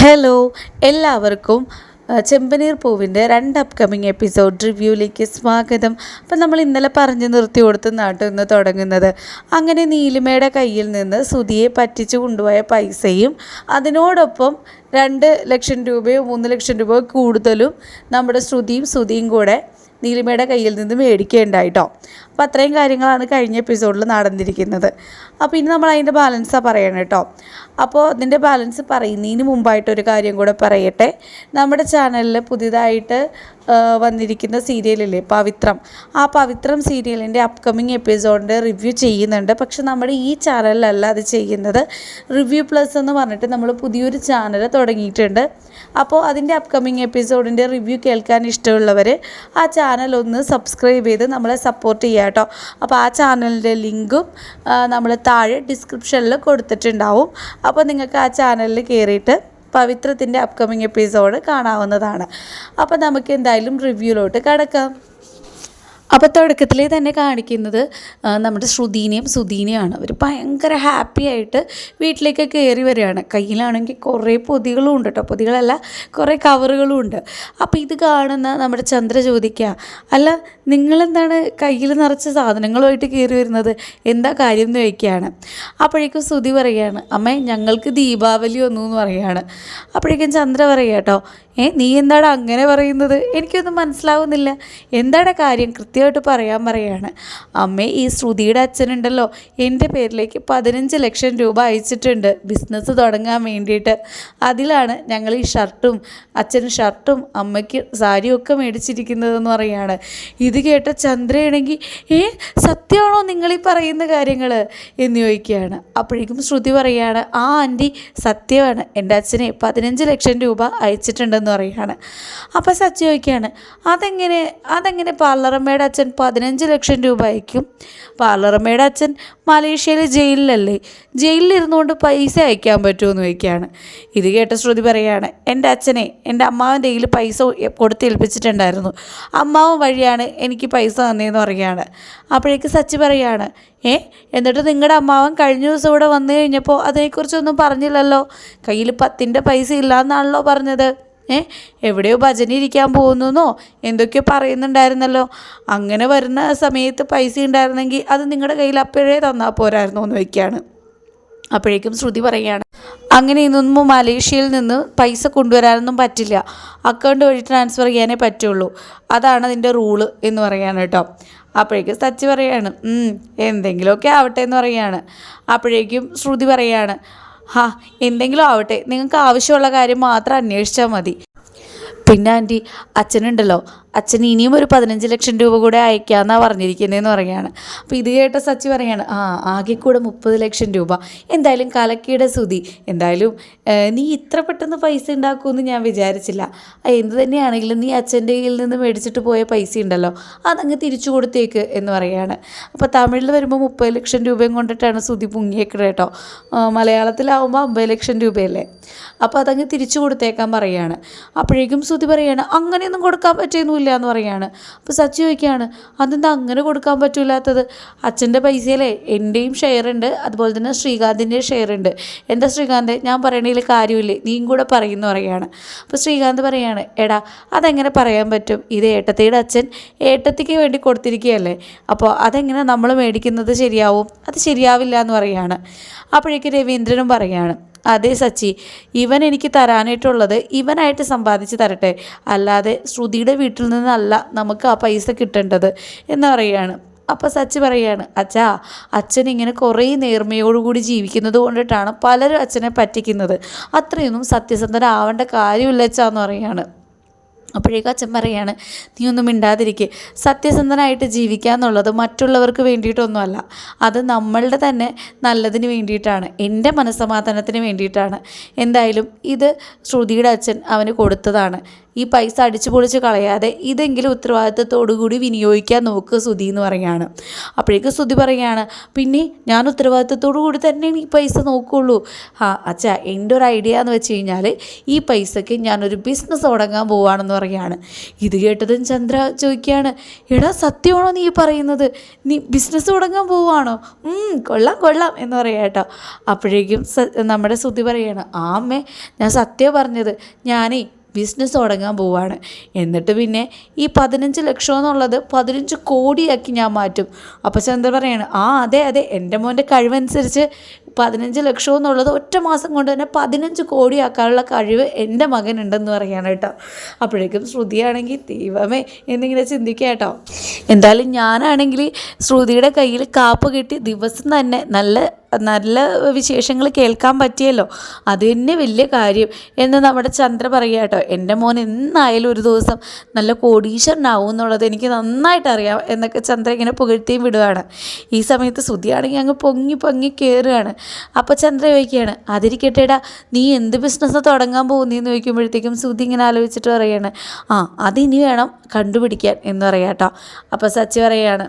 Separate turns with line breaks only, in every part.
Hello എല്ലാവർക്കും ചെമ്പനീർ പൂവിന്റെ രണ്ട് അപ്കമിങ് എപ്പിസോഡ് റിവ്യൂയിലേക്ക് സ്വാഗതം. അപ്പം നമ്മൾ ഇന്നലെ പറഞ്ഞു നിർത്തി കൊടുത്ത് നാട്ടിൽ നിന്ന് തുടങ്ങുന്നത്. അങ്ങനെ നീലിമയുടെ കയ്യിൽ നിന്ന് സുധിയെ പറ്റിച്ചു കൊണ്ടുപോയ പൈസയും അതിനോടൊപ്പം രണ്ട് ലക്ഷം രൂപയോ മൂന്ന് ലക്ഷം രൂപയോ കൂടുതലും നമ്മുടെ ശ്രുതിയും സുധിയും കൂടെ നീലിമയുടെ കയ്യിൽ നിന്ന് മേടിക്കേണ്ടായിട്ടോ. അപ്പോൾ അത്രയും കാര്യങ്ങളാണ് കഴിഞ്ഞ എപ്പിസോഡിൽ നടന്നിരിക്കുന്നത്. അപ്പോൾ ഇനി നമ്മൾ അതിന്റെ ബാലൻസാണ് പറയണം കേട്ടോ. അപ്പോൾ അതിന്റെ ബാലൻസ് പറയുന്നതിന് മുമ്പായിട്ട് ഒരു കാര്യം കൂടെ പറയട്ടെ. നമ്മുടെ ചാനലിൽ പുതിയതായിട്ട് വന്നിരിക്കുന്ന സീരിയലില്ലേ പവിത്രം. ആ പവിത്രം സീരിയലിന്റെ അപ്കമിങ് എപ്പിസോഡിന്റെ റിവ്യൂ ചെയ്യുന്നുണ്ട്. പക്ഷെ നമ്മുടെ ഈ ചാനലിലല്ല അത് ചെയ്യുന്നത്. റിവ്യൂ പ്ലസ് എന്ന് പറഞ്ഞിട്ട് നമ്മൾ പുതിയൊരു ചാനൽ തുടങ്ങിയിട്ടുണ്ട്. അപ്പോൾ അതിന്റെ അപ്കമിങ് എപ്പിസോഡിന്റെ റിവ്യൂ കേൾക്കാൻ ഇഷ്ടമുള്ളവർ ആ ചാനൽ ഒന്ന് സബ്സ്ക്രൈബ് ചെയ്ത് നമ്മളെ സപ്പോർട്ട് ചെയ്യുക കേട്ടോ. അപ്പോൾ ആ ചാനലിന്റെ ലിങ്കും നമ്മൾ താഴെ ഡിസ്ക്രിപ്ഷനിൽ കൊടുത്തിട്ടുണ്ടാവും. അപ്പോൾ നിങ്ങൾക്ക് ആ ചാനലിൽ കയറിയിട്ട് പവിത്രത്തിന്റെ അപ്കമിങ് എപ്പിസോഡ് കാണാവുന്നതാണ്. അപ്പോൾ നമുക്ക് എന്തായാലും റിവ്യൂലോട്ട് കിടക്കാം. അപ്പോൾ തുടക്കത്തിൽ തന്നെ കാണിക്കുന്നത് നമ്മുടെ ശ്രുതീനയും സുധീനെയാണ്. അവർ ഭയങ്കര ഹാപ്പി ആയിട്ട് വീട്ടിലേക്ക് കയറി വരികയാണ്. കയ്യിലാണെങ്കിൽ കുറേ പൊതികളും ഉണ്ട് കേട്ടോ പൊതികളല്ല കുറേ കവറുകളും ഉണ്ട്. അപ്പോൾ ഇത് കാണുന്ന നമ്മുടെ ചന്ദ്ര ചോദിക്കുക അല്ല നിങ്ങളെന്താണ് കയ്യിൽ നിറച്ച സാധനങ്ങളുമായിട്ട് കയറി വരുന്നത്? എന്താ കാര്യം എന്ന് ചോദിക്കുകയാണ്. അപ്പോഴേക്കും സുധി പറയുകയാണ് അമ്മേ ഞങ്ങൾക്ക് ദീപാവലി ഒന്നു എന്ന് പറയുകയാണ് അപ്പോഴേക്കും ചന്ദ്ര പറയുക കേട്ടോ ഏ നീ എന്താടാ അങ്ങനെ പറയുന്നത്? എനിക്കൊന്നും മനസ്സിലാവുന്നില്ല. എന്താടാ കാര്യം? കൃത്യമായിട്ട് പറയാൻ പറയാണ്. അമ്മേ ഈ ശ്രുതിയുടെ അച്ഛനുണ്ടല്ലോ. എന്റെ പേരിലേക്ക് പതിനഞ്ച് ലക്ഷം രൂപ അയച്ചിട്ടുണ്ട്. ബിസിനസ് തുടങ്ങാൻ വേണ്ടിയിട്ട്. അതിലാണ് ഞങ്ങൾ ഈ ഷർട്ടും അച്ഛന് ഷർട്ടും അമ്മയ്ക്ക് സാരിയും ഒക്കെ മേടിച്ചിരിക്കുന്നതെന്ന് പറയാണ്. ഇത് കേട്ട ചന്ദ്രയാണെങ്കിൽ ഏ സത്യമാണോ നിങ്ങളീ പറയുന്ന കാര്യങ്ങൾ? എന്ന് ചോദിക്കുകയാണ്. അപ്പോഴേക്കും ശ്രുതി പറയാണ് ആ ആന്റി സത്യമാണ്. എന്റെ അച്ഛനെ പതിനഞ്ച് ലക്ഷം രൂപ അയച്ചിട്ടുണ്ടെന്ന് പറയാണ് അപ്പോൾ സച്ചി ചോദിക്കുകയാണ് അതെങ്ങനെ അതെങ്ങനെ പാർലറമ്മയുടെ അച്ഛൻ പതിനഞ്ച് ലക്ഷം രൂപ അയക്കും? പാർലറമ്മയുടെ അച്ഛൻ മലേഷ്യയിലെ ജയിലിലല്ലേ? ജയിലിലിരുന്നുകൊണ്ട് പൈസ അയക്കാൻ പറ്റുമെന്ന് ചോദിക്കുകയാണ്. ഇത് കേട്ട ശ്രുതി പറയുകയാണ് എന്റെ അച്ഛനെ എന്റെ അമ്മാവന്റെ കയ്യിൽ പൈസ കൊടുത്തേൽപ്പിച്ചിട്ടുണ്ടായിരുന്നു. അമ്മാവൻ വഴിയാണ് എനിക്ക് പൈസ തന്നേന്ന് പറയുകയാണ്. അപ്പോഴേക്ക് സച്ചി പറയുകയാണ് ഏ എന്നിട്ട് നിങ്ങളുടെ അമ്മാവൻ കഴിഞ്ഞ ദിവസം ഇവിടെ വന്നു കഴിഞ്ഞപ്പോൾ അതിനെക്കുറിച്ചൊന്നും പറഞ്ഞില്ലല്ലോ? കയ്യിൽ പത്തിന്റെ പൈസ ഇല്ലയെന്നാണല്ലോ പറഞ്ഞത്. ഏ എവിടെയോ ഭജന ഇരിക്കാൻ പോകുന്നോ എന്തൊക്കെയോ പറയുന്നുണ്ടായിരുന്നല്ലോ. അങ്ങനെ വരുന്ന സമയത്ത് പൈസ ഉണ്ടായിരുന്നെങ്കിൽ അത് നിങ്ങളുടെ കയ്യിൽ അപ്പോഴേ തന്നാൽ പോരായിരുന്നു എന്ന് വയ്ക്കുകയാണ് അപ്പോഴേക്കും ശ്രുതി പറയുകയാണ് അങ്ങനെ ഇന്നൊന്നും മലേഷ്യയിൽ നിന്ന് പൈസ കൊണ്ടുവരാനൊന്നും പറ്റില്ല. അക്കൗണ്ട് വഴി ട്രാൻസ്ഫർ ചെയ്യാനേ പറ്റുള്ളൂ. അതാണ് അതിന്റെ റൂൾ എന്ന് പറയുകയാണ് കേട്ടോ. അപ്പോഴേക്കും സച്ചി പറയാണ് "ഉം, എന്തെങ്കിലുമൊക്കെ ആവട്ടെ എന്ന് പറയാണ് അപ്പോഴേക്കും ശ്രുതി പറയാണ് ഹാ എന്തെങ്കിലും ആവട്ടെ. നിങ്ങൾക്ക് ആവശ്യമുള്ള കാര്യം മാത്രം അന്വേഷിച്ചാൽ മതി. പിന്നെ ആന്റി അച്ഛനുണ്ടല്ലോ. അച്ഛൻ ഇനിയും ഒരു പതിനഞ്ച് ലക്ഷം രൂപ കൂടെ അയക്കാമെന്നാണ് പറഞ്ഞിരിക്കുന്നതെന്ന് പറയുകയാണ്. അപ്പോൾ ഇത് കേട്ട സച്ചി പറയാണ് ആ ആകെ കൂടെ മുപ്പത് ലക്ഷം രൂപ. എന്തായാലും കലക്കിയുടെ സുതി എന്തായാലും നീ ഇത്ര പെട്ടെന്ന് പൈസ ഉണ്ടാക്കുമെന്ന് ഞാൻ വിചാരിച്ചില്ല. എന്ത് തന്നെയാണെങ്കിലും നീ അച്ഛന്റെ കയ്യിൽ നിന്ന് മേടിച്ചിട്ട് പോയ പൈസ ഉണ്ടല്ലോ. അതങ്ങ് തിരിച്ചു കൊടുത്തേക്ക് എന്ന് പറയുകയാണ്. അപ്പോൾ തമിഴിൽ വരുമ്പോൾ മുപ്പത് ലക്ഷം രൂപയും കൊണ്ടിട്ടാണ് സുതി പൊങ്ങിയേക്കുന്നത് കേട്ടോ മലയാളത്തിലാവുമ്പോൾ അമ്പത് ലക്ഷം രൂപയല്ലേ. അപ്പോൾ അതങ്ങ് തിരിച്ചു കൊടുത്തേക്കാൻ പറയുകയാണ്. അപ്പോഴേക്കും സുതി പറയാണ് അങ്ങനെയൊന്നും കൊടുക്കാൻ പറ്റുന്നില്ല എന്ന് പറയുകയാണ് അപ്പോൾ സച്ചി ചോദിക്കുകയാണ് അതെന്താ അങ്ങനെ കൊടുക്കാൻ പറ്റില്ലാത്തത് അച്ഛന്റെ പൈസയിലേ എന്റെയും ഷെയർ ഉണ്ട് അതുപോലെ തന്നെ ശ്രീകാന്തിന്റെയും ഷെയർ ഉണ്ട്. എന്താ ശ്രീകാന്ത് ഞാൻ പറയണതിൽ കാര്യമില്ലേ? നീയും കൂടെ പറയുന്ന പറയുകയാണ് അപ്പോൾ ശ്രീകാന്ത് പറയുകയാണ് എടാ അതെങ്ങനെ പറയാൻ പറ്റും? ഇത് ഏട്ടത്തിയുടെ അച്ഛൻ ഏട്ടത്തിക്ക് വേണ്ടി കൊടുത്തിരിക്കുകയല്ലേ? അപ്പോൾ അതെങ്ങനെ നമ്മൾ മേടിക്കുന്നത് ശരിയാവും? അത് ശരിയാവില്ല എന്ന് പറയുകയാണ് അപ്പോഴേക്ക് രവീന്ദ്രനും പറയാണ് അതെ സച്ചി ഇവൻ എനിക്ക് തരാനായിട്ടുള്ളത് ഇവനായിട്ട് സമ്പാദിച്ച് തരട്ടെ. അല്ലാതെ ശ്രുതിയുടെ വീട്ടിൽ നിന്നല്ല നമുക്ക് ആ പൈസ കിട്ടേണ്ടത് എന്ന് പറയുകയാണ്. അപ്പോൾ സച്ചി പറയാണ് അച്ഛാ അച്ഛൻ ഇങ്ങനെ കുറേ നേർമയോടുകൂടി ജീവിക്കുന്നത് കൊണ്ടിട്ടാണ് പലരും അച്ഛനെ പറ്റിക്കുന്നത്. അത്രയൊന്നും സത്യസന്ധനാവേണ്ട കാര്യമില്ല അച്ഛാന്ന് പറയാണ് അപ്പോഴേക്കും അച്ഛൻ പറയാണ് നീ ഒന്നും മിണ്ടാതിരിക്കുക സത്യസന്ധനായിട്ട് ജീവിക്കുക എന്നുള്ളത് മറ്റുള്ളവർക്ക് വേണ്ടിയിട്ടൊന്നുമല്ല. അത് നമ്മളുടെ തന്നെ നല്ലതിന് വേണ്ടിയിട്ടാണ്. എന്റെ മനസ്സമാധാനത്തിന് വേണ്ടിയിട്ടാണ്. എന്തായാലും ഇത് ശ്രുതിയുടെ അച്ഛൻ അവന് കൊടുത്തതാണ്. ഈ പൈസ അടിച്ചു പൊളിച്ച് കളയാതെ ഇതെങ്കിലും ഉത്തരവാദിത്വത്തോടുകൂടി വിനിയോഗിക്കാൻ നോക്ക് സുധി എന്ന് പറയുകയാണ്. അപ്പോഴേക്കും സുധി പറയുകയാണ് പിന്നെ ഞാൻ ഉത്തരവാദിത്തത്തോടു കൂടി തന്നെ ഈ പൈസ നോക്കുകയുള്ളൂ ആ അച്ഛാ എന്റെ ഒരു ഐഡിയ എന്ന് വെച്ച് കഴിഞ്ഞാൽ ഈ പൈസയ്ക്ക് ഞാനൊരു ബിസിനസ് തുടങ്ങാൻ പോവാണെന്ന് പറയുകയാണ്. ഇത് കേട്ടതും ചന്ദ്ര ചോദിക്കുകയാണ് എടാ സത്യമാണോ നീ പറയുന്നത്? നീ ബിസിനസ് തുടങ്ങാൻ ഉം, കൊള്ളാം കൊള്ളാം എന്ന് പറയാം കേട്ടോ. അപ്പോഴേക്കും നമ്മുടെ ശ്രുതി പറയാണ് ആ അമ്മേ ഞാൻ സത്യം പറഞ്ഞത്. ഞാനേ ബിസിനസ് തുടങ്ങാൻ പോവാണ്. എന്നിട്ട് പിന്നെ ഈ പതിനഞ്ച് ലക്ഷം എന്നുള്ളത് പതിനഞ്ച് കോടിയാക്കി ഞാൻ മാറ്റും. അപ്പോൾ ചന്ദ്ര പറയാണ് ആ അതെ അതെ എന്റെ മോന്റെ കഴിവനുസരിച്ച് പതിനഞ്ച് ലക്ഷം എന്നുള്ളത് ഒറ്റ മാസം കൊണ്ട് തന്നെ പതിനഞ്ച് കോടിയാക്കാനുള്ള കഴിവ് എന്റെ മകനുണ്ടെന്ന് പറയാണ് കേട്ടോ. അപ്പോഴേക്കും ശ്രുതിയാണെങ്കിൽ ദൈവമേ എന്നിങ്ങനെ ചിന്തിക്കുക കേട്ടോ. എന്തായാലും ഞാനാണെങ്കിൽ ശ്രുതിയുടെ കയ്യിൽ കാപ്പ് കിട്ടി ദിവസം തന്നെ നല്ല നല്ല വിശേഷങ്ങൾ കേൾക്കാൻ പറ്റിയല്ലോ. അത് തന്നെ വലിയ കാര്യം എന്ന് നമ്മുടെ ചന്ദ്ര പറയുക കേട്ടോ. എന്റെ മോൻ എന്നായാലും ഒരു ദിവസം നല്ല കോടീശ്വരനാവും എന്നുള്ളത് എനിക്ക് നന്നായിട്ട് അറിയാം എന്നൊക്കെ ചന്ദ്ര ഇങ്ങനെ പുകഴ്ത്തിയും വിടുകയാണ് ഈ സമയത്ത് ശ്രുതിയാണെങ്കിൽ അങ്ങ് പൊങ്ങി പൊങ്ങി കയറുകയാണ് അപ്പോൾ ചന്ദ്ര ചോദിക്കുകയാണ് അതിരിക്കട്ടേടാ നീ എന്ത് ബിസിനസ് തുടങ്ങാൻ പോകുന്നതെന്ന് ചോദിക്കുമ്പോഴത്തേക്കും സുധി ഇങ്ങനെ ആലോചിച്ചിട്ട് പറയുകയാണ് ആ അതിനി വേണം കണ്ടുപിടിക്കാൻ എന്ന് പറയാം കേട്ടോ. അപ്പോൾ സച്ചി പറയുകയാണ്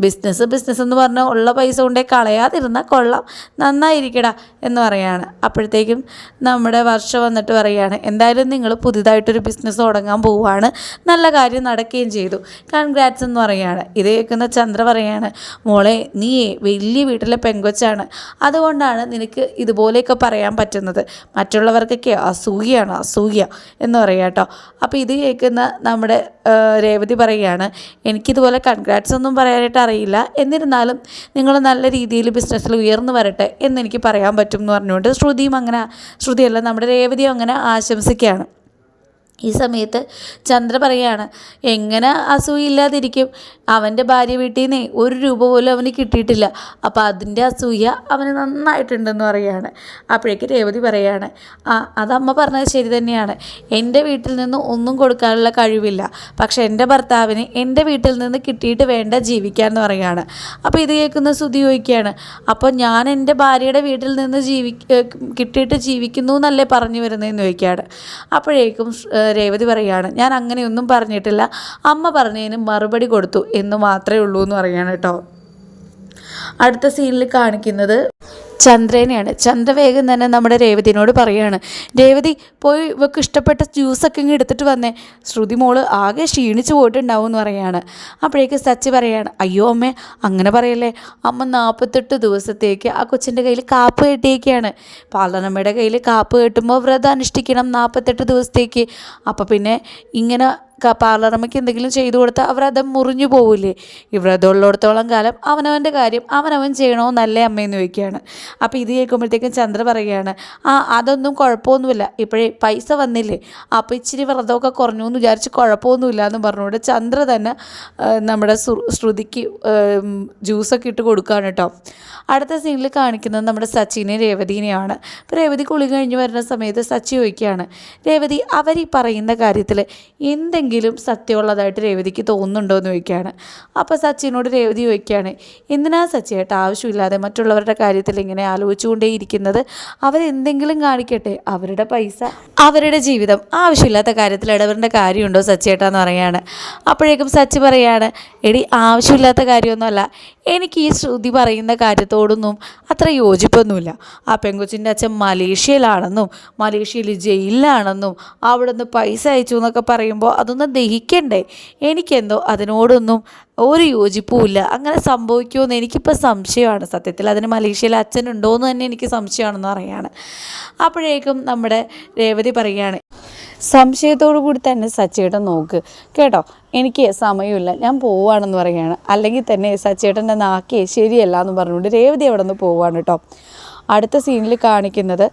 ബിസിനസ് ബിസിനസ് എന്ന് പറഞ്ഞാൽ ഉള്ള പൈസ കൊണ്ടേ കളയാതിരുന്ന കൊള്ളാം നന്നായിരിക്കടാ എന്ന് പറയാണ് അപ്പോഴത്തേക്കും നമ്മുടെ വർഷം വന്നിട്ട് പറയാണ് എന്തായാലും നിങ്ങൾ പുതിയതായിട്ടൊരു ബിസിനസ് തുടങ്ങാൻ പോവുകയാണ് നല്ല കാര്യം നടക്കുകയും ചെയ്തു. കൺഗ്രാറ്റ്സ് എന്ന് പറയാണ് ഇത് കേൾക്കുന്ന ചന്ദ്ര പറയാണ് മോളെ നീ വലിയ വീട്ടിലെ പെങ്കൊച്ചാണ് അതുകൊണ്ടാണ് നിനക്ക് ഇതുപോലെയൊക്കെ പറയാൻ പറ്റുന്നത്. മറ്റുള്ളവർക്കൊക്കെ അസൂയാണ് അസൂയ എന്ന് പറയാം കേട്ടോ. അപ്പോൾ ഇത് കേൾക്കുന്ന നമ്മുടെ രേവതി പറയുകയാണ് എനിക്കിതുപോലെ കൺഗ്രാറ്റ്സ് ഒന്നും പറയാനായിട്ട് അറിയില്ല. എന്നിരുന്നാലും നിങ്ങൾ നല്ല രീതിയിൽ ബിസിനസ്സിൽ ഉയർന്നു വരട്ടെ എന്നെനിക്ക് പറയാൻ പറ്റും എന്ന് പറഞ്ഞുകൊണ്ട് ശ്രുതിയും അങ്ങനെ ശ്രുതിയല്ല നമ്മുടെ രേവതിയും അങ്ങനെ ആശംസിക്കുകയാണ്. ഈ സമയത്ത് ചന്ദ്ര പറയാണ് എങ്ങനെ അസൂയില്ലാതിരിക്കും അവന്റെ ഭാര്യ വീട്ടിൽ നിന്നേ ഒരു രൂപ പോലും അവന് കിട്ടിയിട്ടില്ല. അപ്പോൾ അതിന്റെ അസൂയ അവന് നന്നായിട്ടുണ്ടെന്ന് പറയാണ്. അപ്പോഴേക്ക് രേവതി പറയാണ് ആ അതമ്മ പറഞ്ഞത് ശരി തന്നെയാണ്. എന്റെ വീട്ടിൽ നിന്ന് ഒന്നും കൊടുക്കാനുള്ള കഴിവില്ല. പക്ഷേ എന്റെ ഭർത്താവിന് എന്റെ വീട്ടിൽ നിന്ന് കിട്ടിയിട്ട് വേണ്ട ജീവിക്കാൻ എന്ന് പറയാണ്. അപ്പോൾ ഇത് കേൾക്കുന്ന സ്തുതി ചോദിക്കുകയാണ് അപ്പോൾ ഞാൻ എന്റെ ഭാര്യയുടെ വീട്ടിൽ നിന്ന് ജീവി കിട്ടിയിട്ട് ജീവിക്കുന്നു എന്നല്ലേ പറഞ്ഞു വരുന്നതെന്ന് ചോദിക്കുകയാണ്. അപ്പോഴേക്കും രേവതി പറയുകയാണ് ഞാൻ അങ്ങനെയൊന്നും പറഞ്ഞിട്ടില്ല. അമ്മ പറഞ്ഞതിന് മറുപടി കൊടുത്തു എന്ന് മാത്രമേ ഉള്ളൂ എന്ന് പറയാണ് കേട്ടോ. അടുത്ത സീനിൽ കാണിക്കുന്നത് ചന്ദ്രനെയാണ്. ചന്ദ്ര വേഗം തന്നെ നമ്മുടെ രേവതിനോട് പറയാണ് രേവതി പോയി ഇവക്ക് ഇഷ്ടപ്പെട്ട ജ്യൂസൊക്കെ ഇങ്ങ് എടുത്തിട്ട് വന്നേ. ശ്രുതി മോൾ ആകെ ക്ഷീണിച്ച് പോയിട്ടുണ്ടാവും എന്ന് പറയാണ്. അപ്പോഴേക്ക് സച്ചി പറയാണ് അയ്യോ അമ്മേ അങ്ങനെ പറയല്ലേ? അമ്മ നാൽപ്പത്തെട്ട് ദിവസത്തേക്ക് ആ കൊച്ചിന്റെ കയ്യിൽ കാപ്പ് കെട്ടിയേക്കാണ്. പാലനമ്മയുടെ കയ്യിൽ കാപ്പ് കെട്ടുമ്പോൾ വ്രതം അനുഷ്ഠിക്കണം നാൽപ്പത്തെട്ട് ദിവസത്തേക്ക്. അപ്പോൾ പിന്നെ ഇങ്ങനെ പാർലറമ്മയ്ക്ക് എന്തെങ്കിലും ചെയ്തു കൊടുത്താൽ അവരത് മുറിഞ്ഞു പോവില്ലേ? ഇവരതുള്ളിടത്തോളം കാലം അവനവന്റെ കാര്യം അവനവൻ ചെയ്യണമെന്നല്ലേ അമ്മയെന്ന് ചോദിക്കുകയാണ്. അപ്പോൾ ഇത് കേൾക്കുമ്പോഴത്തേക്കും ചന്ദ്ര പറയുകയാണ് ആ അതൊന്നും കുഴപ്പമൊന്നുമില്ല. ഇപ്പോഴേ പൈസ വന്നില്ലേ? അപ്പോൾ ഇച്ചിരി വ്രതമൊക്കെ കുറഞ്ഞു എന്ന് വിചാരിച്ച് കുഴപ്പമൊന്നുമില്ല എന്ന് പറഞ്ഞുകൊണ്ട് ചന്ദ്ര തന്നെ നമ്മുടെ ശ്രു- ശ്രുതിക്ക് ജ്യൂസൊക്കെ ഇട്ട് കൊടുക്കുകയാണ് കേട്ടോ അടുത്ത സീനിൽ കാണിക്കുന്നത് നമ്മുടെ സച്ചിനെ രേവതിനെയാണ്. അപ്പോൾ രേവതി കുളി കഴിഞ്ഞ് വരുന്ന സമയത്ത് സച്ചി ചോദിക്കുകയാണ് രേവതി അവർ ഈ പറയുന്ന കാര്യത്തിൽ എന്തെങ്കിലും സത്യമുള്ളതായിട്ട് രേവതിക്ക് തോന്നുന്നുണ്ടോ എന്ന് ചോദിക്കുകയാണ്. അപ്പോൾ സച്ചിനോട് രേവതി ചോദിക്കുകയാണ് എന്തിനാ സച്ചിയായിട്ട് ആവശ്യമില്ലാതെ മറ്റുള്ളവരുടെ കാര്യത്തിൽ ഇങ്ങനെ ആലോചിച്ചുകൊണ്ടേ ഇരിക്കുന്നത് അവരെന്തെങ്കിലും കാണിക്കട്ടെ അവരുടെ പൈസ അവരുടെ ജീവിതം ആവശ്യമില്ലാത്ത കാര്യത്തിൽ ഇടപെടേണ്ട കാര്യമുണ്ടോ സച്ചിയേട്ടാന്ന് പറയുകയാണ്. അപ്പോഴേക്കും സച്ചി പറയാണ് എടി ആവശ്യമില്ലാത്ത കാര്യമൊന്നുമല്ല എനിക്ക് ഈ ശ്രുതി പറയുന്ന കാര്യത്തോടൊന്നും അത്ര യോജിപ്പൊന്നുമില്ല. ആ പെങ്കൊച്ചിന്റെ അച്ഛൻ മലേഷ്യയിലാണെന്നും മലേഷ്യയിൽ ജയിലിലാണെന്നും അവിടെ നിന്ന് പൈസ അയച്ചു എന്നൊക്കെ പറയുമ്പോൾ അതൊന്നും ദഹിക്കണ്ടേ? എനിക്കെന്തോ അതിനോടൊന്നും ഒരു യോജിപ്പുമില്ല. അങ്ങനെ സംഭവിക്കുമെന്ന് എനിക്കിപ്പോൾ സംശയമാണ് സത്യത്തിൽ. അതിന് മലേഷ്യയിൽ അച്ഛനുണ്ടോ എന്ന് തന്നെ എനിക്ക് സംശയമാണെന്ന് പറയാണ്. അപ്പോഴേക്കും നമ്മുടെ രേവതി പറയുകയാണ് സംശയത്തോടു കൂടി തന്നെ സച്ചേട്ടൻ നോക്ക്. കേട്ടോ എനിക്ക് സമയമില്ല. ഞാൻ പോവുകയാണെന്ന് പറയുകയാണ് അല്ലെങ്കിൽ തന്നെ സച്ചേട്ടന്റെ നാക്കേ ശരിയല്ല എന്ന് പറഞ്ഞുകൊണ്ട് രേവതി അവിടെ നിന്ന് പോവുകയാണ് കേട്ടോ. അടുത്ത സീനിൽ കാണിക്കുന്നത്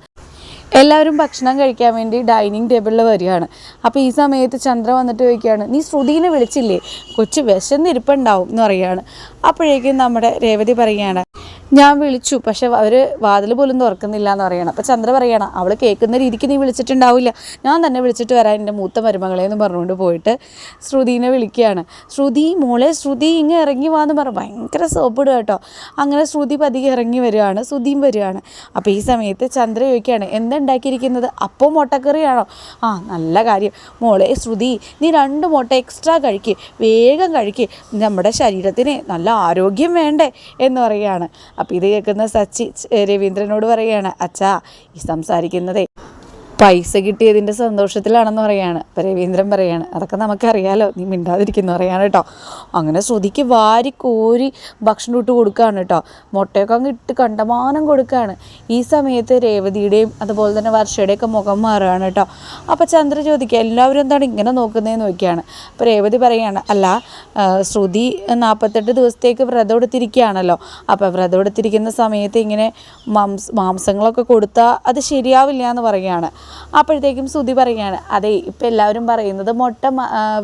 എല്ലാവരും ഭക്ഷണം കഴിക്കാൻ വേണ്ടി ഡൈനിങ് ടേബിളിൽ വരികയാണ്. അപ്പോൾ ഈ സമയത്ത് ചന്ദ്ര വന്നിട്ട് ചോദിക്കുകയാണ് നീ ശ്രുതിനെ വിളിച്ചില്ലേ? കൊച്ചു വിശന്നിരിപ്പുണ്ടാവും എന്ന് പറയുകയാണ്. അപ്പോഴേക്കും നമ്മുടെ രേവതി പറയുകയാണ് ഞാൻ വിളിച്ചു പക്ഷെ അവർ വാതിൽ പോലും തുറക്കുന്നില്ല എന്ന് പറയണം അപ്പോൾ ചന്ദ്ര പറയണം അവൾ കേൾക്കുന്ന രീതിക്ക് നീ വിളിച്ചിട്ടുണ്ടാവില്ല. ഞാൻ തന്നെ വിളിച്ചിട്ട് വരാൻ എന്റെ മൂത്ത മരുമകളെ എന്ന് പറഞ്ഞുകൊണ്ട് പോയിട്ട് ശ്രുതിനെ വിളിക്കുകയാണ്. ശ്രുതി മോളെ ശ്രുതി ഇങ്ങ് ഇറങ്ങി വാന്ന് പറഞ്ഞു ഭയങ്കര സോപ്പിടുക കേട്ടോ. അങ്ങനെ ശ്രുതി പതിയെ ഇറങ്ങി വരികയാണ് ശ്രുതിയും വരികയാണ്. അപ്പോൾ ഈ സമയത്ത് ചന്ദ്ര ചോദിക്കുകയാണ് എന്തുണ്ട് ഉണ്ടാക്കിയിരിക്കുന്നത്. അപ്പോൾ മുട്ടക്കറിയാണോ? ആ നല്ല കാര്യം. മോളെ ശ്രുതി നീ രണ്ട് മുട്ട എക്സ്ട്രാ കഴിക്ക്. വേഗം കഴിക്ക്. നമ്മുടെ ശരീരത്തിന് നല്ല ആരോഗ്യം വേണ്ടേ എന്ന് പറയുകയാണ്. അപ്പോൾ ഇത് കേൾക്കുന്ന സച്ചി രവീന്ദ്രനോട് പറയുകയാണ് അച്ഛാ ഈ സംസാരിക്കുന്നതേ പൈസ കിട്ടിയതിന്റെ സന്തോഷത്തിലാണെന്ന് പറയാണ്. അപ്പം രവീന്ദ്രൻ പറയാണ് അതൊക്കെ നമുക്കറിയാലോ നീ മിണ്ടാതിരിക്കുന്നു പറയാണ് കേട്ടോ. അങ്ങനെ ശ്രുതിക്ക് വാരി കോരി ഭക്ഷണം ഇട്ട് കൊടുക്കുകയാണ് കേട്ടോ. മുട്ടയൊക്കെ അങ്ങ് ഇട്ട് കണ്ടമാനം കൊടുക്കുകയാണ്. ഈ സമയത്ത് രേവതിയുടെയും അതുപോലെ തന്നെ വർഷയുടെയൊക്കെ മുഖം മാറുകയാണ് കേട്ടോ. അപ്പോൾ ചന്ദ്ര ചോദിക്കുക എല്ലാവരും എന്താണ് ഇങ്ങനെ നോക്കുന്നതെന്ന് നോക്കിയാണ് അപ്പോൾ രേവതി പറയാണ് അല്ല ശ്രുതി നാൽപ്പത്തെട്ട് ദിവസത്തേക്ക് വ്രതം എടുത്തിരിക്കുകയാണല്ലോ. അപ്പോൾ വ്രതം എടുത്തിരിക്കുന്ന സമയത്ത് ഇങ്ങനെ മാംസ മാംസങ്ങളൊക്കെ കൊടുത്താൽ അത് ശരിയാവില്ല എന്ന് പറയുകയാണ് അപ്പോഴത്തേക്കും സുതി പറയുകയാണ് അതെ ഇപ്പം എല്ലാവരും പറയുന്നത് മുട്ട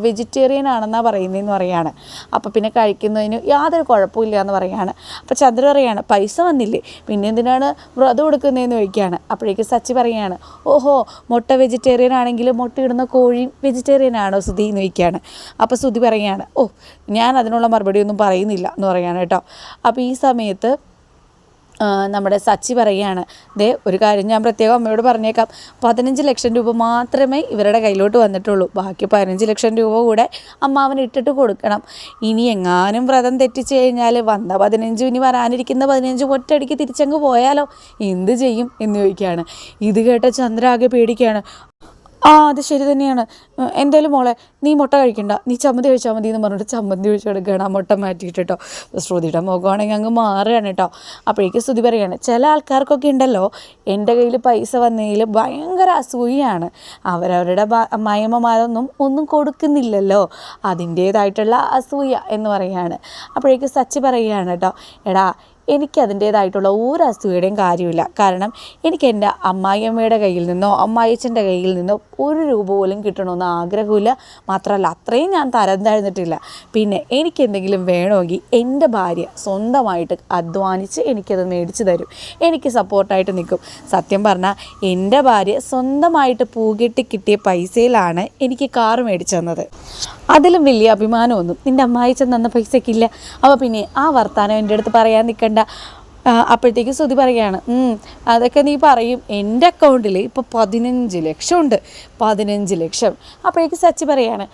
വെജിറ്റേറിയൻ ആണെന്നാണ് പറയുന്നതെന്ന് പറയാണ്. അപ്പോൾ പിന്നെ കഴിക്കുന്നതിന് യാതൊരു കുഴപ്പമില്ല എന്ന് പറയാണ്. അപ്പോൾ ചന്ദ്ര പറയാണ് പൈസ വന്നില്ലേ പിന്നെ എന്തിനാണ് വ്രതം കൊടുക്കുന്നതെന്ന് ചോദിക്കുകയാണ് അപ്പോഴേക്കും സച്ചി പറയുകയാണ് ഓഹോ മുട്ട വെജിറ്റേറിയൻ ആണെങ്കിൽ മുട്ട ഇടുന്ന കോഴി വെജിറ്റേറിയൻ ആണോ സുതി എന്ന് ചോദിക്കുകയാണ് അപ്പോൾ സുതി പറയുകയാണ് ഓ ഞാൻ അതിനുള്ള മറുപടി ഒന്നും പറയുന്നില്ല എന്ന് പറയാണ് കേട്ടോ. അപ്പോൾ ഈ സമയത്ത് നമ്മുടെ സച്ചി പറയുകയാണ് ദേ ഒരു കാര്യം ഞാൻ പ്രത്യേകം അമ്മയോട് പറഞ്ഞേക്കാം. പതിനഞ്ച് ലക്ഷം രൂപ മാത്രമേ ഇവരുടെ കയ്യിലോട്ട് വന്നിട്ടുള്ളൂ. ബാക്കി പതിനഞ്ച് ലക്ഷം രൂപ കൂടെ അമ്മാവന് ഇട്ടിട്ട് കൊടുക്കണം. ഇനി എങ്ങാനും വ്രതം തെറ്റിച്ച് കഴിഞ്ഞാൽ വന്ന പതിനഞ്ച് ഇനി വരാനിരിക്കുന്ന പതിനഞ്ച് ഒറ്റയടിക്ക് തിരിച്ചങ്ങ് പോയാലോ? എന്ത് ചെയ്യും? എന്ന് ചോദിക്കുകയാണ്. ഇത് കേട്ട ചന്ദ്ര ആകെ പേടിക്കുകയാണ്. ആ അത് ശരി തന്നെയാണ്. എന്തായാലും മോളെ നീ മുട്ട കഴിക്കണ്ട. നീ ചമ്മന്തി കഴിച്ചാൽ മതി എന്ന് പറഞ്ഞിട്ട് ചമ്മന്തി ഒഴിച്ചു കൊടുക്കുകയാണ് ആ മുട്ട മാറ്റിയിട്ട് കേട്ടോ ശ്രുതിയുടെ മുഖമാണെങ്കിൽ അങ്ങ് മാറുകയാണ് കേട്ടോ. അപ്പോഴേക്കും ശ്രുതി പറയുകയാണ് ചില ആൾക്കാർക്കൊക്കെ ഉണ്ടല്ലോ എന്റെ കയ്യിൽ പൈസ വന്നതിൽ ഭയങ്കര അസൂയാണ് അവരവരുടെ മയമമാരൊന്നും ഒന്നും കൊടുക്കുന്നില്ലല്ലോ. അതിന്റേതായിട്ടുള്ള അസൂയ എന്ന് പറയുകയാണ്. അപ്പോഴേക്കും സച്ചി പറയുകയാണ് കേട്ടോ എടാ എനിക്ക് അതിന്റേതായിട്ടുള്ള ഒരു അസൂയയുടെയും കാര്യമില്ല. കാരണം എനിക്ക് എന്റെ അമ്മായിയമ്മയുടെ കയ്യിൽ നിന്നോ അമ്മായിച്ചന്റെ കയ്യിൽ നിന്നോ ഒരു രൂപ പോലും കിട്ടണമെന്ന് ആഗ്രഹമില്ല. മാത്രമല്ല അത്രയും ഞാൻ തരം താഴ്ന്നിട്ടില്ല പിന്നെ എനിക്ക് എന്തെങ്കിലും വേണമെങ്കിൽ എന്റെ ഭാര്യ സ്വന്തമായിട്ട് അധ്വാനിച്ച് എനിക്കത് മേടിച്ച് തരും. എനിക്ക് സപ്പോർട്ടായിട്ട് നിൽക്കും. സത്യം പറഞ്ഞാൽ എന്റെ ഭാര്യ സ്വന്തമായിട്ട് പൂകെട്ടി കിട്ടിയ പൈസയിലാണ് എനിക്ക് കാറ് മേടിച്ചു തന്നത്. അതിലും വലിയ അഭിമാനമൊന്നും നിന്റെ അമ്മായിച്ചൻ തന്ന പൈസയ്ക്കില്ല. അപ്പോൾ പിന്നെ ആ വർത്തമാനം എന്റെ അടുത്ത് പറയാൻ നിൽക്കണ്ട അപ്പോഴത്തേക്ക് ശ്രുതി പറയുകയാണ് അതൊക്കെ നീ പറയും. എന്റെ അക്കൗണ്ടിൽ ഇപ്പോൾ പതിനഞ്ച് ലക്ഷം ഉണ്ട് പതിനഞ്ച് ലക്ഷം. അപ്പോഴേക്ക് സച്ചി പറയാണ്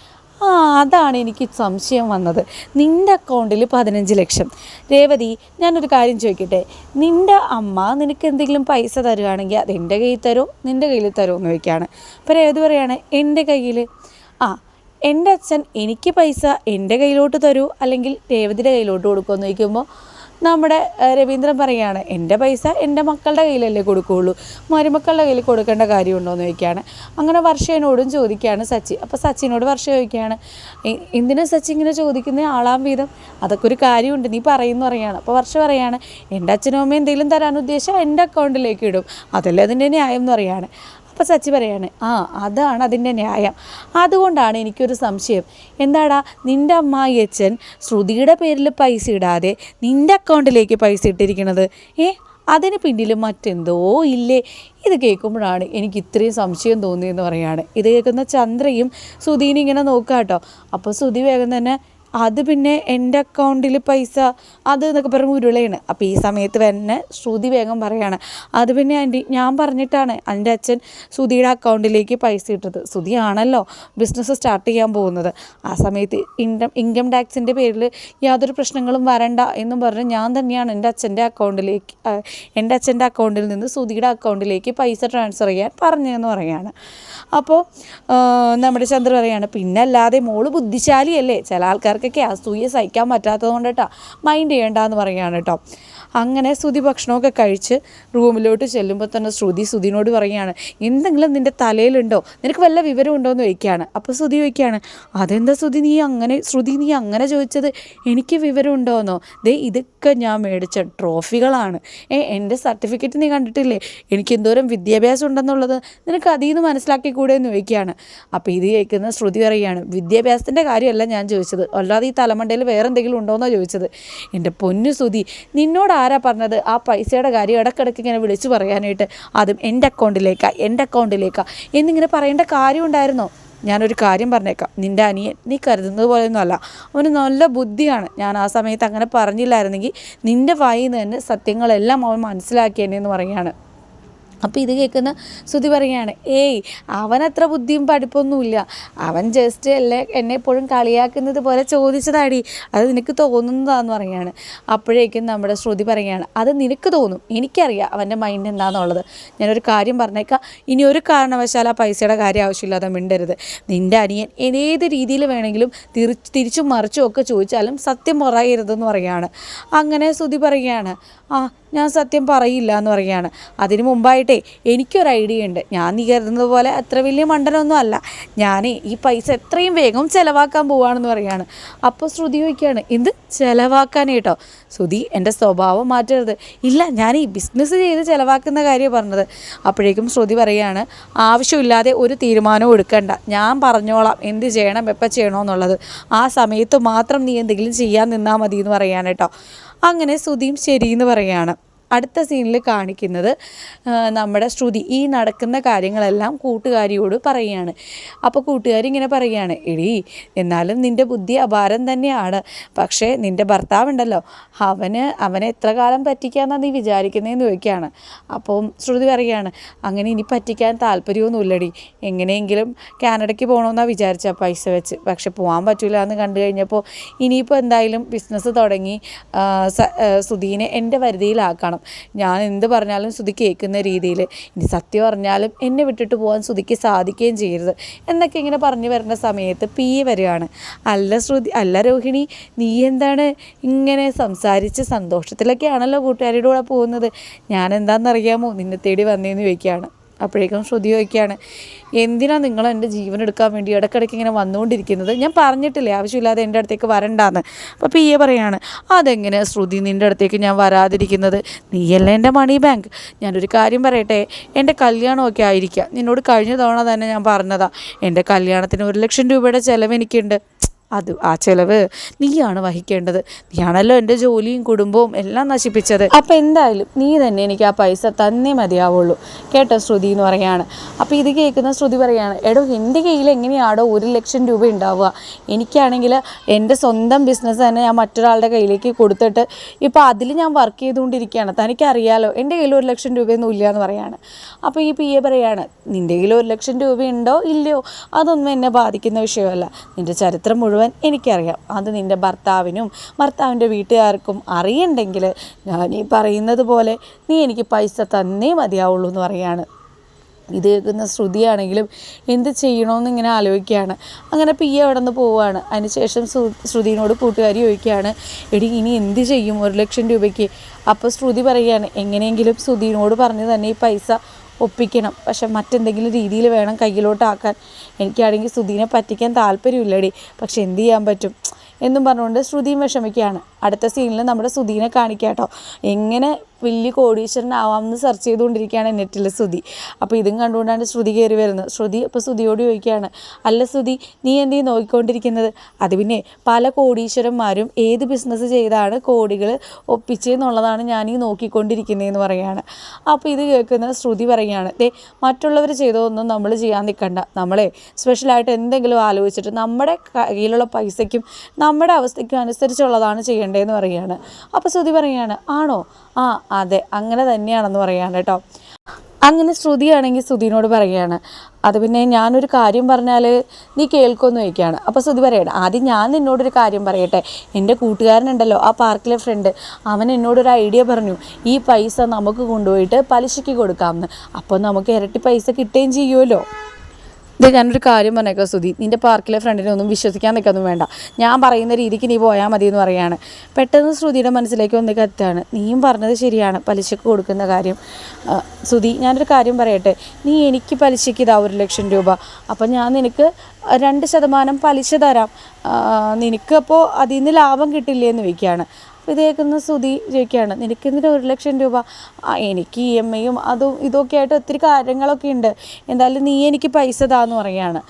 ആ അതാണ് എനിക്ക് സംശയം വന്നത്. നിന്റെ അക്കൗണ്ടിൽ പതിനഞ്ച് ലക്ഷം. രേവതി ഞാനൊരു കാര്യം ചോദിക്കട്ടെ? നിന്റെ അമ്മ നിനക്ക് എന്തെങ്കിലും പൈസ തരുവാണെങ്കിൽ അത് എന്റെ കയ്യിൽ തരുമോ നിന്റെ കയ്യിൽ തരുമോ എന്ന് ചോദിക്കുകയാണ്. അപ്പോൾ രേവതി പറയുകയാണ് എന്റെ കയ്യിൽ ആ എന്റെ അച്ഛൻ എനിക്ക് പൈസ എന്റെ കയ്യിലോട്ട് തരൂ അല്ലെങ്കിൽ രേവതിയുടെ കയ്യിലോട്ട് കൊടുക്കുമെന്ന് ചോദിക്കുമ്പോൾ നമ്മുടെ രവീന്ദ്രൻ പറയുകയാണ് എന്റെ പൈസ എന്റെ മക്കളുടെ കയ്യിലല്ലേ കൊടുക്കുകയുള്ളൂ. മരുമക്കളുടെ കയ്യിൽ കൊടുക്കേണ്ട കാര്യമുണ്ടോ? എന്ന് ചോദിക്കുകയാണ്. അങ്ങനെ വർഷേനോടും ചോദിക്കുകയാണ് സച്ചി. അപ്പോൾ സച്ചിനോട് വർഷ ചോദിക്കുകയാണ് എന്തിനാ സച്ചി ഇങ്ങനെ ചോദിക്കുന്ന? ആളാം വീതം. അതൊക്കെ ഒരു കാര്യമുണ്ട്. നീ പറയുന്നു പറയുകയാണ്. അപ്പോൾ വർഷ പറയാണ് എന്റെ അച്ഛനും അമ്മയും എന്തെങ്കിലും തരാൻ ഉദ്ദേശം എന്റെ അക്കൗണ്ടിലേക്ക് ഇടും. അതല്ലേ അതിന്റെ ന്യായം? എന്ന് പറയുകയാണ്. അപ്പോൾ സച്ചി പറയാണ് ആ അതാണ് അതിന്റെ ന്യായം. അതുകൊണ്ടാണ് എനിക്കൊരു സംശയം. എന്താടാ നിന്റെ അമ്മായി അച്ഛൻ ശ്രുതിയുടെ പേരിൽ പൈസ ഇടാതെ നിന്റെ അക്കൗണ്ടിലേക്ക് പൈസ ഇട്ടിരിക്കുന്നത് ഏ അതിന് പിന്നിൽ മറ്റെന്തോ ഇല്ലേ? ഇത് കേൾക്കുമ്പോഴാണ് എനിക്ക് ഇത്രയും സംശയം തോന്നിയെന്ന് പറയാണ്. ഇത് കേൾക്കുന്ന ചന്ദ്രയും സുധീനെ ഇങ്ങനെ നോക്കുക കേട്ടോ അപ്പോൾ സുധി വേഗം തന്നെ അത് പിന്നെ എന്റെ അക്കൗണ്ടിൽ പൈസ അത് എന്നൊക്കെ പറഞ്ഞ് ഉരുളയാണ്. അപ്പോൾ ഈ സമയത്ത് തന്നെ ശ്രുതി വേഗം പറയാണ് അത് പിന്നെ ആന്റി ഞാൻ പറഞ്ഞിട്ടാണ് എന്റെ അച്ഛൻ ശ്രുതിയുടെ അക്കൗണ്ടിലേക്ക് പൈസ ഇട്ടത്. ശ്രുതിയാണല്ലോ ബിസിനസ് സ്റ്റാർട്ട് ചെയ്യാൻ പോകുന്നത്. ആ സമയത്ത് ഇൻകം ഇൻകം ടാക്സിന്റെ പേരിൽ യാതൊരു പ്രശ്നങ്ങളും വരണ്ട എന്നും പറഞ്ഞ് ഞാൻ തന്നെയാണ് എന്റെ അച്ഛന്റെ അക്കൗണ്ടിലേക്ക് എന്റെ അച്ഛന്റെ അക്കൗണ്ടിൽ നിന്ന് ശ്രുതിയുടെ അക്കൗണ്ടിലേക്ക് പൈസ ട്രാൻസ്ഫർ ചെയ്യാൻ പറഞ്ഞതെന്ന് പറയുകയാണ് അപ്പോൾ നമ്മുടെ ചന്ദ്ര പറയാണ് പിന്നെ അല്ലാതെ മോൾ ബുദ്ധിശാലിയല്ലേ? ചില ആൾക്കാർക്കൊക്കെ അസൂയ സഹിക്കാൻ പറ്റാത്തത് കൊണ്ട് കേട്ടോ മൈൻഡ് ചെയ്യേണ്ടെന്ന് പറയുകയാണ് കേട്ടോ അങ്ങനെ ശ്രുതി ഭക്ഷണമൊക്കെ കഴിച്ച് റൂമിലോട്ട് ചെല്ലുമ്പോൾ തന്നെ ശ്രുതി ശ്രുതിനോട് പറയുകയാണ് എന്തെങ്കിലും നിന്റെ തലയിലുണ്ടോ? നിനക്ക് വല്ല വിവരം ഉണ്ടോ എന്ന് ചോദിക്കുകയാണ്. അപ്പോൾ ശ്രുതി ചോദിക്കുകയാണ് അതെന്താ ശ്രുതി നീ അങ്ങനെ ശ്രുതി നീ അങ്ങനെ ചോദിച്ചത്? എനിക്ക് വിവരം ഉണ്ടോയെന്നോ ദേ ഇതൊക്കെ ഞാൻ മേടിച്ച ട്രോഫികളാണ്. ഏ എന്റെ സർട്ടിഫിക്കറ്റ് നീ കണ്ടിട്ടില്ലേ? എനിക്ക് എന്തോരം വിദ്യാഭ്യാസം ഉണ്ടെന്നുള്ളത് നിനക്ക് അതിൽ നിന്ന് മനസ്സിലാക്കി കൂടെ എന്ന് ചോദിക്കുകയാണ്. അപ്പോൾ ഇത് കേൾക്കുന്ന ശ്രുതി പറയുകയാണ് വിദ്യാഭ്യാസത്തിന്റെ കാര്യമല്ല ഞാൻ ചോദിച്ചത്. അല്ലാതെ ഈ തലമണ്ടയിൽ വേറെ എന്തെങ്കിലും ഉണ്ടോയെന്നാണ് ചോദിച്ചത്. എന്റെ പൊന്നു ശ്രുതി നിന്നോട് ആരാ പറഞ്ഞത്? ആ പൈസയുടെ കാര്യം ഇടയ്ക്കിടയ്ക്ക് ഇങ്ങനെ വിളിച്ചു പറയാനായിട്ട്. അതും എന്റെ അക്കൗണ്ടിലേക്കാ എന്റെ അക്കൗണ്ടിലേക്കാ. എന്നിങ്ങനെ പറയേണ്ട കാര്യം ഉണ്ടായിരുന്നോ? ഞാനൊരു കാര്യം പറഞ്ഞേക്കാം. നിന്റെ അനിയൻ നീ കരുതുന്നത് പോലെയൊന്നും അല്ല. അവന് നല്ല ബുദ്ധിയാണ്. ഞാൻ ആ സമയത്ത് അങ്ങനെ പറഞ്ഞില്ലായിരുന്നെങ്കിൽ നിന്റെ വായിൽ നിന്ന് തന്നെ സത്യങ്ങളെല്ലാം അവൻ മനസ്സിലാക്കിയെന്ന് പറയുകയാണ്. അപ്പോൾ ഇത് കേൾക്കുന്ന ശ്രുതി പറയുകയാണ് ഏയ് അവനത്ര ബുദ്ധിയും പഠിപ്പൊന്നുമില്ല. അവൻ ജസ്റ്റ് അല്ലേ എന്നെ എപ്പോഴും കളിയാക്കുന്നത് പോലെ ചോദിച്ചതാടി. അത് നിനക്ക് തോന്നുന്നതാന്ന് പറയുകയാണ്. അപ്പോഴേക്കും നമ്മുടെ ശ്രുതി പറയുകയാണ് അത് നിനക്ക് തോന്നും. എനിക്കറിയാം അവന്റെ മൈൻഡ് എന്താണെന്നുള്ളത് ഞാനൊരു കാര്യം പറഞ്ഞേക്കാം. ഇനി ഒരു കാരണവശാൽ ആ പൈസയുടെ കാര്യം ആവശ്യമില്ലാതെ മിണ്ടരുത്. നിന്റെ അനിയൻ ഏത് രീതിയിൽ വേണമെങ്കിലും തിരിച്ച് തിരിച്ചും മറിച്ചും ഒക്കെ ചോദിച്ചാലും സത്യം പറയരുതെന്ന് പറയുകയാണ്. അങ്ങനെ ശ്രുതി പറയുകയാണ് ആ ഞാൻ സത്യം പറയില്ല എന്ന് പറയുകയാണ്. അതിന് മുമ്പായിട്ടേ എനിക്കൊരു ഐഡിയ ഉണ്ട്. ഞാൻ നീ കരുതുന്നത് പോലെ അത്ര വലിയ മണ്ടനൊന്നും അല്ല. ഞാനേ ഈ പൈസ എത്രയും വേഗം ചിലവാക്കാൻ പോവാണെന്ന് പറയുകയാണ്. അപ്പോൾ ശ്രുതി ചോദിക്കുകയാണ് എന്ത്? ചിലവാക്കാൻ കേട്ടോ? ശ്രുതി എന്റെ സ്വഭാവം മാറ്റരുത്. ഇല്ല ഞാൻ ഈ ബിസിനസ് ചെയ്ത് ചിലവാക്കുന്ന കാര്യം പറഞ്ഞത്. അപ്പോഴേക്കും ശ്രുതി പറയുകയാണ് ആവശ്യമില്ലാതെ ഒരു തീരുമാനവും എടുക്കണ്ട. ഞാൻ പറഞ്ഞോളാം എന്ത് ചെയ്യണം എപ്പോൾ ചെയ്യണമെന്നുള്ളത് ആ സമയത്ത് മാത്രം നീ എന്തെങ്കിലും ചെയ്യാൻ നിന്നാൽ മതി എന്ന് പറയാണ് കേട്ടോ. അങ്ങനെ ശ്രുതിയും ശരിയെന്ന് പറയാണ് അടുത്ത സീനിൽ കാണിക്കുന്നത് നമ്മുടെ ശ്രുതി ഈ നടക്കുന്ന കാര്യങ്ങളെല്ലാം കൂട്ടുകാരിയോട് പറയുകയാണ്. അപ്പോൾ കൂട്ടുകാരി ഇങ്ങനെ പറയുകയാണ് എടി എന്നാലും നിന്റെ ബുദ്ധി അപാരം തന്നെയാണ്. പക്ഷേ നിന്റെ ഭർത്താവുണ്ടല്ലോ. അവന് അവനെ എത്ര കാലം പറ്റിക്കാന്നാണ് നീ വിചാരിക്കുന്നതെന്ന് ചോദിക്കുകയാണ്. അപ്പം ശ്രുതി പറയുകയാണ് അങ്ങനെ ഇനി പറ്റിക്കാൻ താല്പര്യമൊന്നുമില്ലടി. എങ്ങനെയെങ്കിലും കാനഡയ്ക്ക് പോകണമെന്നാണ് വിചാരിച്ച പൈസ വെച്ച്. പക്ഷെ പോകാൻ പറ്റില്ല എന്ന് കണ്ടു കഴിഞ്ഞപ്പോൾ ഇനിയിപ്പോൾ എന്തായാലും ബിസിനസ് തുടങ്ങി സുധീനെ എന്റെ വരുതിയിലാക്കണം. ഞാൻ എന്ത് പറഞ്ഞാലും ശ്രുതി കേൾക്കുന്ന രീതിയിൽ. ഇനി സത്യം പറഞ്ഞാലും എന്നെ വിട്ടിട്ട് പോകാൻ ശ്രുതിക്ക് സാധിക്കുകയും ചെയ്യരുത്. എന്നൊക്കെ ഇങ്ങനെ പറഞ്ഞു വരുന്ന സമയത്ത് പി എ വരികയാണ്. അല്ല ശ്രുതി അല്ല രോഹിണി നീ എന്താണ് ഇങ്ങനെ സംസാരിച്ച് സന്തോഷത്തിലൊക്കെയാണല്ലോ കൂട്ടുകാരിയുടെ കൂടെ പോകുന്നത്? ഞാൻ എന്താണെന്നറിയാമോ? നിന്നെ തേടി വന്നേന്ന് ചോദിക്കുകയാണ്. അപ്പോഴേക്കും ശ്രുതി ചോദിക്കുകയാണ് എന്തിനാണ് നിങ്ങൾ എന്റെ ജീവൻ എടുക്കാൻ വേണ്ടി ഇടയ്ക്കിടയ്ക്ക് ഇങ്ങനെ വന്നുകൊണ്ടിരിക്കുന്നത്? ഞാൻ പറഞ്ഞിട്ടില്ലേ ആവശ്യമില്ലാതെ എന്റെ അടുത്തേക്ക് വരണ്ടാന്ന്? അപ്പോൾ പി എ പറയാണ് അതെങ്ങനെ ശ്രുതി നിന്റെ അടുത്തേക്ക് ഞാൻ വരാതിരിക്കുന്നത്? നീയല്ലേ എന്റെ മണി ബാങ്ക്? ഞാനൊരു കാര്യം പറയട്ടെ എന്റെ കല്യാണമൊക്കെ ആയിരിക്കാം. നിന്നോട് കഴിഞ്ഞ തവണ തന്നെ ഞാൻ പറഞ്ഞതാണ് എന്റെ കല്യാണത്തിന് ഒരു ലക്ഷം രൂപയുടെ ചിലവ് എനിക്കുണ്ട്. അത് ആ ചെലവ് നീയാണ് വഹിക്കേണ്ടത്. നീയാണല്ലോ എന്റെ ജോലിയും കുടുംബവും എല്ലാം നശിപ്പിച്ചത്. അപ്പം എന്തായാലും നീ തന്നെ എനിക്ക് ആ പൈസ തന്നേ മതിയാവുള്ളൂ. കേട്ടോ ശ്രുതി എന്ന് പറയാണ് അപ്പോൾ ഇത് കേൾക്കുന്ന ശ്രുതി പറയാണ് എടോ എന്റെ കയ്യിൽ എങ്ങനെയാണോ ഒരു ലക്ഷം രൂപ ഉണ്ടാവുക. എനിക്കാണെങ്കിൽ എന്റെ സ്വന്തം ബിസിനസ് തന്നെ ഞാൻ മറ്റൊരാളുടെ കയ്യിലേക്ക് കൊടുത്തിട്ട് ഇപ്പോൾ അതിൽ ഞാൻ വർക്ക് ചെയ്തുകൊണ്ടിരിക്കുകയാണ്. തനിക്കറിയാലോ എന്റെ കയ്യിൽ ഒരു ലക്ഷം രൂപയൊന്നും ഇല്ല എന്ന് പറയാണ് അപ്പോൾ ഈ പി എ പറയാണ് നിന്റെ കയ്യിൽ ഒരു ലക്ഷം രൂപയുണ്ടോ? ഇല്ലയോ? അതൊന്നും എന്നെ ബാധിക്കുന്ന വിഷയമല്ല. നിന്റെ ചരിത്രം മുഴുവൻ എനിക്കറിയാം. അത് നിന്റെ ഭർത്താവിനും ഭർത്താവിന്റെ വീട്ടുകാർക്കും അറിയണ്ടെങ്കിൽ ഞാൻ ഈ പറയുന്നത് പോലെ നീ എനിക്ക് പൈസ തന്നേ മതിയാവുള്ളൂ എന്ന് പറയാണ്. ഇത് കേൾക്കുന്ന ശ്രുതിയാണെങ്കിലും എന്ത് ചെയ്യണമെന്ന് ഇങ്ങനെ ആലോചിക്കുകയാണ്. അങ്ങനെ പി എ അവിടെ നിന്ന് പോവുകയാണ് അതിനുശേഷം ശ്രു ശ്രുതിനോട് കൂട്ടുകാരി ചോദിക്കുകയാണ് എടി ഇനി എന്ത് ചെയ്യും? ഒരു ലക്ഷം രൂപയ്ക്ക്. അപ്പോൾ ശ്രുതി പറയുകയാണ് എങ്ങനെയെങ്കിലും ശ്രുതിനോട് പറഞ്ഞ് തന്നെ ഈ പൈസ ഒപ്പിക്കണം. പക്ഷെ മറ്റെന്തെങ്കിലും രീതിയിൽ വേണം കയ്യിലോട്ടാക്കാൻ. എനിക്കാണെങ്കിൽ ശ്രുതിനെ പറ്റിക്കാൻ താല്പര്യമില്ലടി. പക്ഷെ എന്ത് ചെയ്യാൻ പറ്റും? എന്നും പറഞ്ഞുകൊണ്ട് ശ്രുതിയും വിഷമിക്കുകയാണ്. അടുത്ത സീനിൽ നമ്മുടെ സുധീനെ കാണിക്കാം കേട്ടോ. എങ്ങനെ വലിയ കോടീശ്വരനാവാമെന്ന് സെർച്ച് ചെയ്തുകൊണ്ടിരിക്കുകയാണ് നെറ്റിൽ ശ്രുതി അപ്പോൾ ഇതും കണ്ടുകൊണ്ടാണ് ശ്രുതി കയറി വരുന്നത്. ശ്രുതി അപ്പോൾ ശ്രുതിയോട് ചോദിക്കുകയാണ് അല്ല ശ്രുതി നീ എന്തീ നോക്കിക്കൊണ്ടിരിക്കുന്നത്? അത് പിന്നെ പല കോടീശ്വരന്മാരും ഏത് ബിസിനസ് ചെയ്താണ് കോടികൾ ഒപ്പിച്ചെന്നുള്ളതാണ് ഞാൻ ഈ നോക്കിക്കൊണ്ടിരിക്കുന്നതെന്ന് പറയുകയാണ് അപ്പോൾ ഇത് കേൾക്കുന്ന ശ്രുതി പറയുകയാണ് ദേ മറ്റുള്ളവർ ചെയ്തതൊന്നും നമ്മൾ ചെയ്യാൻ നിൽക്കണ്ട നമ്മളെ സ്പെഷ്യലായിട്ട് എന്തെങ്കിലും ആലോചിച്ചിട്ട് നമ്മുടെ കയ്യിലുള്ള പൈസയ്ക്കും നമ്മുടെ അവസ്ഥയ്ക്കും അനുസരിച്ചുള്ളതാണ് ചെയ്യേണ്ടതെന്ന് പറയുകയാണ്. അപ്പോൾ ശ്രുതി പറയുകയാണ് ആണോ? ആ അതെ അങ്ങനെ തന്നെയാണെന്ന് പറയുകയാണ് കേട്ടോ അങ്ങനെ ശ്രുതിയാണെങ്കിൽ ശ്രുതിനോട് പറയുകയാണ് അത് പിന്നെ ഞാനൊരു കാര്യം പറഞ്ഞാൽ നീ കേൾക്കുമെന്ന് ചോദിക്കുകയാണ്. അപ്പോൾ ശ്രുതി പറയണം ആദ്യം ഞാൻ നിന്നോടൊരു കാര്യം പറയട്ടെ. എന്റെ കൂട്ടുകാരനുണ്ടല്ലോ ആ പാർക്കിലെ ഫ്രണ്ട് അവൻ എന്നോടൊരു ഐഡിയ പറഞ്ഞു. ഈ പൈസ നമുക്ക് കൊണ്ടുപോയിട്ട് പലിശയ്ക്ക് കൊടുക്കാമെന്ന്. അപ്പോൾ നമുക്ക് ഇരട്ടി പൈസ കിട്ടുകയും ചെയ്യുമല്ലോ. ഇത് ഞാനൊരു കാര്യം പറഞ്ഞേക്കാം സുധി. നിന്റെ പാർക്കിലെ ഫ്രണ്ടിനെ ഒന്നും വിശ്വസിക്കാൻ നിൽക്കൊന്നും വേണ്ട. ഞാൻ പറയുന്ന രീതിക്ക് നീ പോയാൽ മതി എന്ന് പറയാണ് പെട്ടെന്ന് ശ്രുതിയുടെ മനസ്സിലേക്ക് വന്ന് കത്താണ്. നീയും പറഞ്ഞത് ശരിയാണ് പലിശക്ക് കൊടുക്കുന്ന കാര്യം. സുധി ഞാനൊരു കാര്യം പറയട്ടെ. നീ എനിക്ക് പലിശയ്ക്ക് ഇതാ ഒരു ലക്ഷം രൂപ. അപ്പം ഞാൻ നിനക്ക് രണ്ട് ശതമാനം പലിശ തരാം. നിനക്കപ്പോൾ അതിൽ നിന്ന് ലാഭം കിട്ടില്ലേ എന്ന് ചോദിക്കുകയാണ്. അപ്പോൾ സ്തുതി ചോദിക്കുകയാണ് നിനക്ക് എന്തിനാ ഒരു ലക്ഷം രൂപ? എനിക്ക് ഇ എം ഐയും അതും ഇതൊക്കെ ആയിട്ട് ഒത്തിരി കാര്യങ്ങളൊക്കെ ഉണ്ട്. എന്തായാലും നീ എനിക്ക് പൈസ താന്ന് പറയാണ്.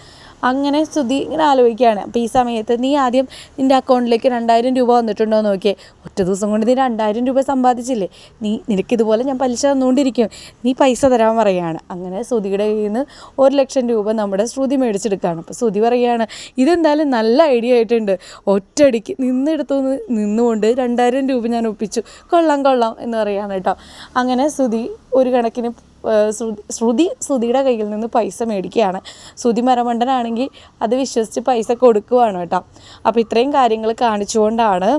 അങ്ങനെ സ്തുതി ഇങ്ങനെ ആലോചിക്കുകയാണ്. അപ്പോൾ ഈ സമയത്ത് നീ ആദ്യം നിന്റെ അക്കൗണ്ടിലേക്ക് രണ്ടായിരം രൂപ വന്നിട്ടുണ്ടോ എന്ന് നോക്കിയേ. ഒറ്റ ദിവസം കൊണ്ട് നീ രണ്ടായിരം രൂപ സമ്പാദിച്ചില്ലേ? നീ നിനക്കിതുപോലെ ഞാൻ പലിശ തന്നുകൊണ്ടിരിക്കും. നീ പൈസ തരാൻ പറയുകയാണ്. അങ്ങനെ ശ്രുതിയുടെ കയ്യിൽ നിന്ന് ഒരു ലക്ഷം രൂപ നമ്മുടെ ശ്രുതി മേടിച്ചെടുക്കുകയാണ്. അപ്പോൾ ശ്രുതി പറയുകയാണ് ഇതെന്തായാലും നല്ല ഐഡിയ ആയിട്ടുണ്ട്. ഒറ്റയടിക്ക് നിന്നെടുത്തു നിന്നുകൊണ്ട് രണ്ടായിരം രൂപ ഞാൻ ഒപ്പിച്ചു. കൊള്ളാം കൊള്ളാം എന്ന് പറയുകയാണ് കേട്ടോ. അങ്ങനെ ശ്രുതി ഒരു കണക്കിന് ശ്രുതി ശ്രുതിയുടെ കയ്യിൽ നിന്ന് പൈസ മേടിക്കുകയാണ്. ശ്രുതി മരമണ്ടനാണെങ്കിൽ അത് വിശ്വസിച്ച് പൈസ കൊടുക്കുവാണ് കേട്ടോ. അപ്പോൾ ഇത്രയും കാര്യങ്ങൾ കാണിച്ചുകൊണ്ടാണ്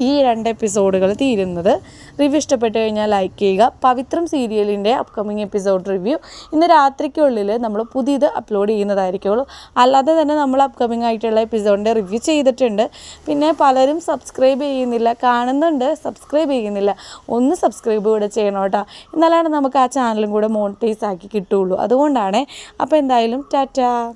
ഈ രണ്ട് എപ്പിസോഡുകൾ തീരുന്നത്. റിവ്യൂ ഇഷ്ടപ്പെട്ട് കഴിഞ്ഞാൽ ലൈക്ക് ചെയ്യുക. പവിത്രം സീരിയലിന്റെ അപ്കമിങ് എപ്പിസോഡ് റിവ്യൂ ഇന്ന് രാത്രിക്കുള്ളിൽ നമ്മൾ പുതിയത് അപ്ലോഡ് ചെയ്യുന്നതായിരിക്കുള്ളൂ. അല്ലാതെ തന്നെ നമ്മൾ അപ്കമിങ് ആയിട്ടുള്ള എപ്പിസോഡിന്റെ റിവ്യൂ ചെയ്തിട്ടുണ്ട്. പിന്നെ പലരും സബ്സ്ക്രൈബ് ചെയ്യുന്നില്ല. കാണുന്നുണ്ട്. സബ്സ്ക്രൈബ് ചെയ്യുന്നില്ല. ഒന്ന് സബ്സ്ക്രൈബ് കൂടെ ചെയ്യണം കേട്ടോ. എന്നാലാണ് നമുക്ക് ആ ചാനലും കൂടെ മോണിറ്റൈസ് ആക്കി കിട്ടുള്ളൂ. അതുകൊണ്ടാണ്. അപ്പോൾ എന്തായാലും ടാറ്റാ.